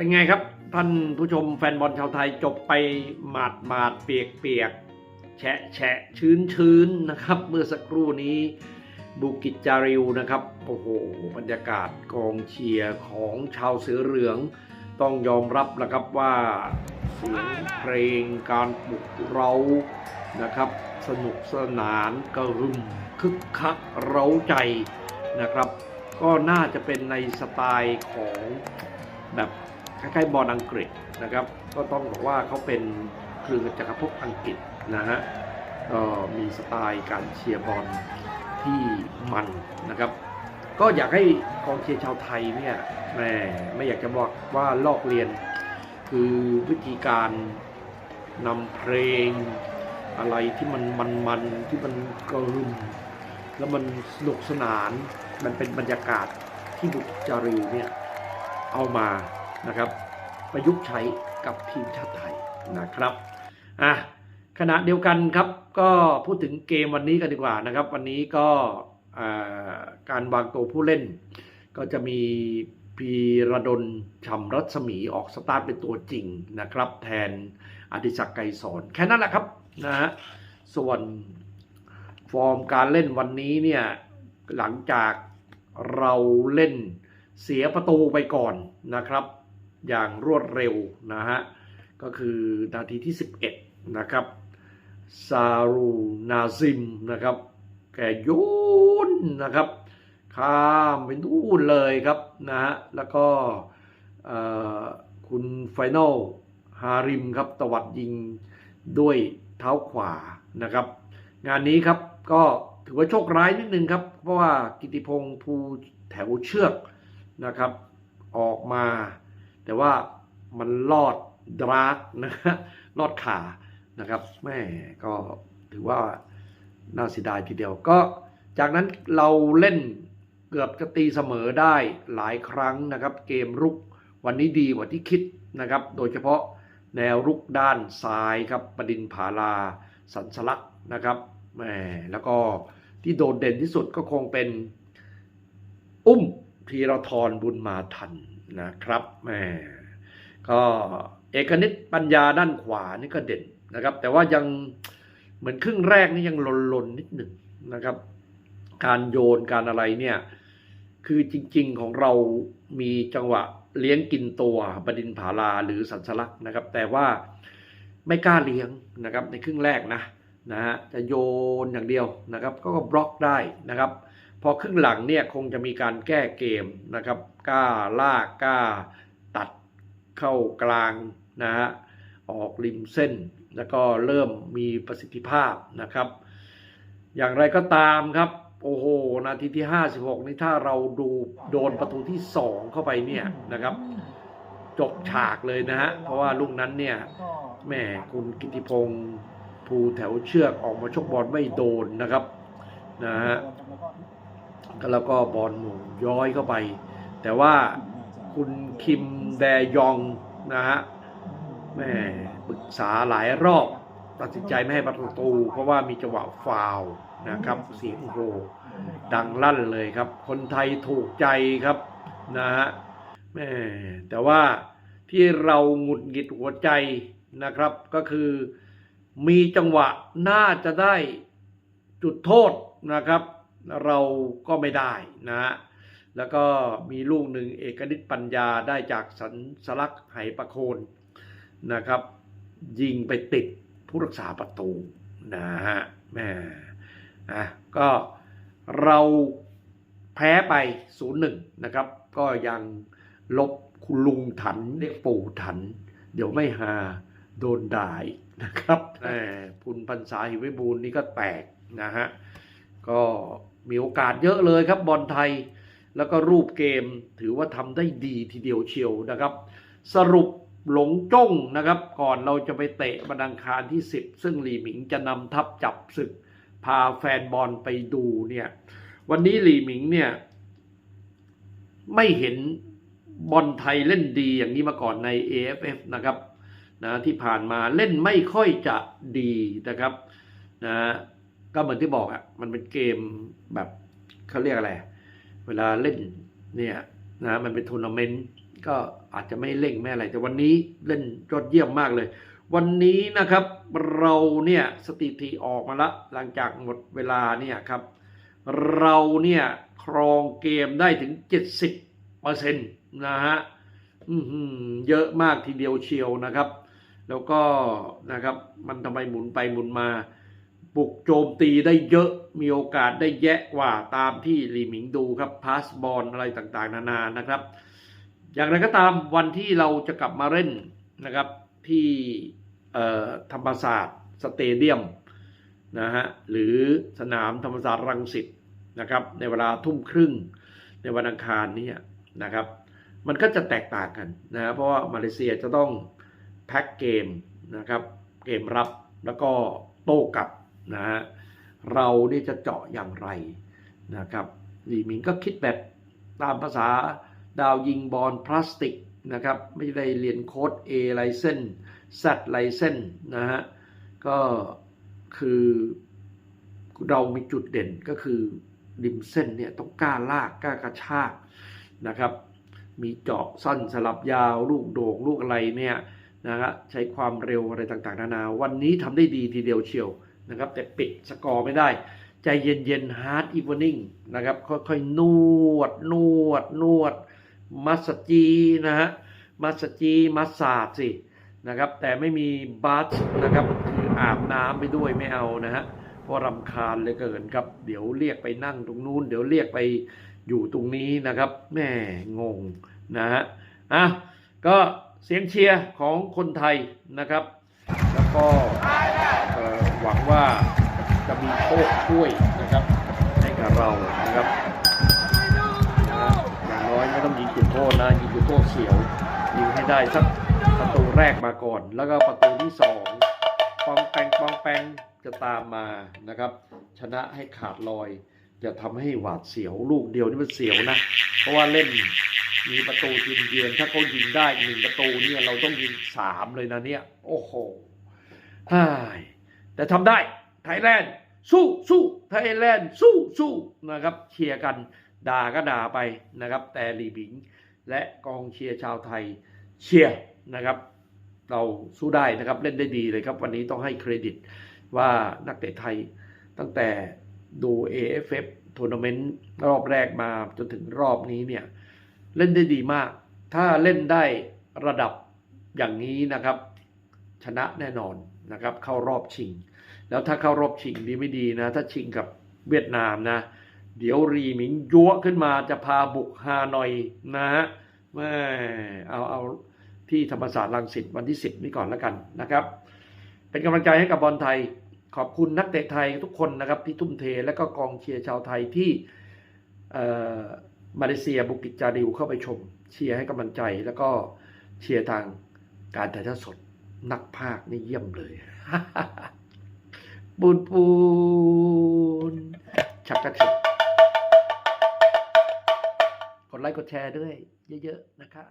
เป็นไงครับ ท่านผู้ชมแฟนบอลชาวไทยจบไปหมาดหมาดเปียกเปียกแฉะแฉะชื้นชื้นนะครับ เมื่อสักครู่นี้บุกิจจาริวนะครับโอ้โหบรรยากาศกองเชียร์ของชาวเสือเหลือง ต้องยอมรับนะครับว่าเสียงเพลงการปลุกเรานะครับ สนุกสนานกระหึ่มคึกคักเร้าใจนะครับ ก็น่าจะเป็นในสไตล์ของแบบ คล้ายๆบอลอังกฤษนะครับ ก็ต้องบอกว่าเขาเป็นเครือจักรภพอังกฤษนะฮะก็มีสไตล์การเชียร์บอลที่มันนะครับ ก็อยากให้กองเชียร์ชาวไทยเนี่ยแหมไม่อยากจะบอกว่าลอกเรียน คือวิธีการนำเพลง อะไรที่มันมันมันที่มันกระหึ่มแล้วมันสนุกสนานมันเป็นบรรยากาศที่บุกจาริวเนี่ยเอามา นะครับ ประยุกต์ใช้กับทีมชาติไทยนะครับอะขณะเดียวกันครับก็พูดถึงเกมวันนี้กันดีกว่านะครับ วันนี้ก็การวางตัวผู้เล่น ก็จะมีพีระดลฉ่ำรัศมีออกสตาร์ทเป็นตัวจริงนะครับ แทนอดิศักดิ์ไกรสอนแค่นั้นแหละครับนะฮะส่วนฟอร์มการเล่นวันนี้เนี่ยหลังจากเราเล่นเสียประตูไปก่อนนะครับ อย่างรวดเร็วนะฮะ ก็คือนาทีที่ 11 นะครับ ซารูนาซิมนะครับ แกโยนนะครับ ข้ามไปนู่นเลยครับนะฮะ แล้วก็คุณไฟนอลฮาริมครับตวัดยิงด้วยเท้าขวานะครับ งานนี้ครับก็ถือว่าโชคร้ายนิดนึงครับ เพราะว่ากิติพงษ์ภูแถวเชือกนะครับ ออกมา ว่ามันลอดดรากนะฮะลอดขานะครับแม่ก็ถือว่าน่าเสียดายทีเดียวก็จากนั้นเราเล่นเกือบจะตีเสมอได้หลายครั้งนะครับ เกมรุกวันนี้ดีกว่าที่คิดนะครับ โดยเฉพาะแนวรุกด้านซ้ายครับประดินผาลาสันสลักษณ์นะครับแหมแล้วก็ที่โดดเด่นที่สุดก็คงเป็น อุ้มธีรทรบุญมาทัน นะครับแหมก็เอกนิตปัญญาด้านขวานี่ก็เด่นนะครับ แต่ว่ายังเหมือนครึ่งแรกนี่ยังลนๆนิดหนึ่งนะครับ การโยนการอะไรเนี่ย คือจริง ๆของเรามีจังหวะเลี้ยงกินตัวบดินผาลาหรือสันสลักษณ์นะครับ แต่ว่าไม่กล้าเลี้ยงนะครับ ในครึ่งแรกนะนะฮะจะโยนอย่างเดียวนะครับ ก็บล็อกได้นะครับ พอครึ่งหลังเนี่ยคงจะมีการแก้เกมนะครับกล้าลากกล้าตัดเข้ากลางนะฮะออกริมเส้น แล้วก็เริ่มมีประสิทธิภาพนะครับ อย่างไรก็ตามครับโอ้โห นาทีที่ 56 นี่ถ้าเราดูโดนประตูที่ 2 เข้าไปเนี่ยนะครับ จบฉากเลยนะฮะ เพราะว่าลูกนั้นเนี่ยแหม่คุณกิติพงศ์ภูแถวเชือกออกมาชกบอลไม่โดนนะครับนะฮะ แล้วก็บอลหมุนย้อยเข้าไป แต่ว่าคุณคิมแดยองนะฮะแม่ปรึกษาหลายรอบตัดสินใจไม่ให้ประตู เพราะว่ามีจังหวะฟาวนะครับ เสียงโหดังลั่นเลยครับ คนไทยถูกใจครับนะฮะแม่แต่ว่าที่เราหงุดหงิดหัวใจนะครับก็คือมีจังหวะน่าจะได้จุดโทษนะครับ เราก็ไม่ได้นะฮะแล้วก็มีลูกหนึ่งเอกนิตปัญญาได้จากสันสลักไหประโคนนะครับ ยิงไปติดผู้รักษาประตูนะฮะแม่อะก็เราแพ้ไป 0-1 นะครับ ก็ยังลบคุณลุงถันเรียกปู่ถัน เดี๋ยวไม่หาโดนด่าอีกนะครับแหมพุนพันษาหิวิบูลนี่ก็แตกนะฮะก็ มีโอกาสเยอะเลยครับบอลไทย แล้วก็รูปเกมถือว่าทำได้ดีทีเดียวเชียวนะครับ สรุปหลงจ้งนะครับ ก่อนเราจะไปเตะบันดังคารที่ 10 ซึ่งหลีหมิงจะนำทัพจับศึก พาแฟนบอลไปดูเนี่ย วันนี้หลีหมิงเนี่ย ไม่เห็นบอลไทยเล่นดีอย่างนี้มาก่อนใน AFF นะครับนะที่ผ่านมาเล่นไม่ค่อยจะดีนะครับนะ ก็เหมือนที่บอกอะ่ะมันเป็นเกมแบบเขาเรียกอะไร เวลาเล่นเนี่ยนะมันเป็นทัวร์นาเมนต์ก็อาจจะไม่เร่งไม่อะไร แต่วันนี้เล่นยอดเยี่ยมมากเลย วันนี้นะครับเราเนี่ยสถิติออกมาละ หลังจากหมดเวลาเนี่ยครับ เราเนี่ยครองเกมได้ถึง 70เปอร์เซ็นต์นะฮะเยอะมากทีเดียวเชียวนะครับ แล้วก็นะครับมันทำไมหมุนไปหมุนมา บุกโจมตีได้เยอะมีโอกาสได้แยะกว่าตามที่ลีหมิงดูครับพาสบอลอะไรต่างๆ นานานะครับ อย่างไรก็ตามวันที่เราจะกลับมาเล่นนะครับที่ธรรมศาสตร์สเตเดียมนะฮะหรือสนามธรรมศาสตร์รังสิตนะครับในเวลาทุ่มครึ่งในวันอังคารนี้นะครับ มันก็จะแตกต่างกันนะเพราะว่ามาเลเซียจะต้องแพ็กเกมนะครับเกมรับแล้วก็โต้กลับ นะฮะเรานี่จะเจาะอย่างไรนะครับลีหมิงก็คิดแบบตามภาษาดาวยิงบอลพลาสติกนะครับไม่ได้เรียนโค้ด A ไลเซน Z ไลเซนนะฮะก็คือเรามีจุดเด่นก็คือริมเส้นเนี่ยต้องกล้าลากกล้ากระชากนะครับ มีเจาะสั้นสลับยาว ลูกโด่งลูกอะไรเนี่ยนะครับใช้ความเร็วอะไรต่างๆ นานา วันนี้ทำได้ดีทีเดียวเชียว นะครับ แต่ปิดสกอร์ไม่ได้ ใจเย็นๆ hard evening นะครับ ค่อยๆ นวด นวด นวด มัสจีนะฮะ มัสจี มัสซาดสินะครับ แต่ไม่มีบัสนะครับคืออาบน้ำไปด้วยไม่เอานะฮะ เพราะรำคาญเลยเกินครับ เดี๋ยวเรียกไปนั่งตรงนู้น เดี๋ยวเรียกไปอยู่ตรงนี้นะครับแม่งงนะฮะ อะ ก็เสียงเชียร์ของคนไทยนะครับ แล้วก็ หวังว่าจะมีโชคช่วยนะครับให้กับเรานะครับอย่างน้อยไม่ต้องยิงจุดโทษนะยิงจุดโทษเสียวยิงให้ได้สักประตูแรกมาก่อน แล้วก็ประตูที่สองปองแปงปองแปงจะตามมานะครับ ชนะให้ขาดลอยอย่าทำให้หวาดเสียวลูกเดียวนี่มันเสียวนะ เพราะว่าเล่นมีประตูทีมเยือนถ้าเขายิงได้หนึ่งประตูเนี่ยเราต้องยิงสามเลยนะเนี่ย โอ้โหฮ่าย แต่ทำได้ไทยแลนด์สู้สู้ไทยแลนด์สู้สู้นะครับเชียร์กันด่าก็ด่าไปนะครับ แต่ลีบิง และกองเชียร์ชาวไทยเชียร์นะครับ เราสู้ได้นะครับเล่นได้ดีเลยครับ วันนี้ต้องให้เครดิตว่านักเตะไทยตั้งแต่ดู AFF ทัวร์นาเมนต์รอบแรกมาจนถึงรอบนี้เนี่ย เล่นได้ดีมาก ถ้าเล่นได้ระดับอย่างนี้นะครับ ชนะแน่นอน นะครับ เข้ารอบชิง แล้วถ้าเข้ารอบชิงดีไม่ดีนะ ถ้าชิงกับเวียดนามนะ เดี๋ยวรีหมิงยั่วขึ้นมาจะพาบุกฮานอยนะฮะแม่เอาเอาที่ธรรมศาสตร์รังสิตวันที่ 10 นี้ก่อนแล้วกันนะครับ เป็นกำลังใจให้กับบอลไทย ขอบคุณนักเตะไทยทุกคนนะครับที่ทุ่มเทและก็กองเชียร์ชาวไทยที่มาเลเซียบุกิจจาริวเข้าไปชม เชียร์ให้กำลังใจแล้วก็เชียร์ทางการถ่ายทอดสด นักภาคนี่เยี่ยมเลยปูนปูนชักกระชิกกดไลค์กดแชร์ด้วย เยอะ ๆ นะคะ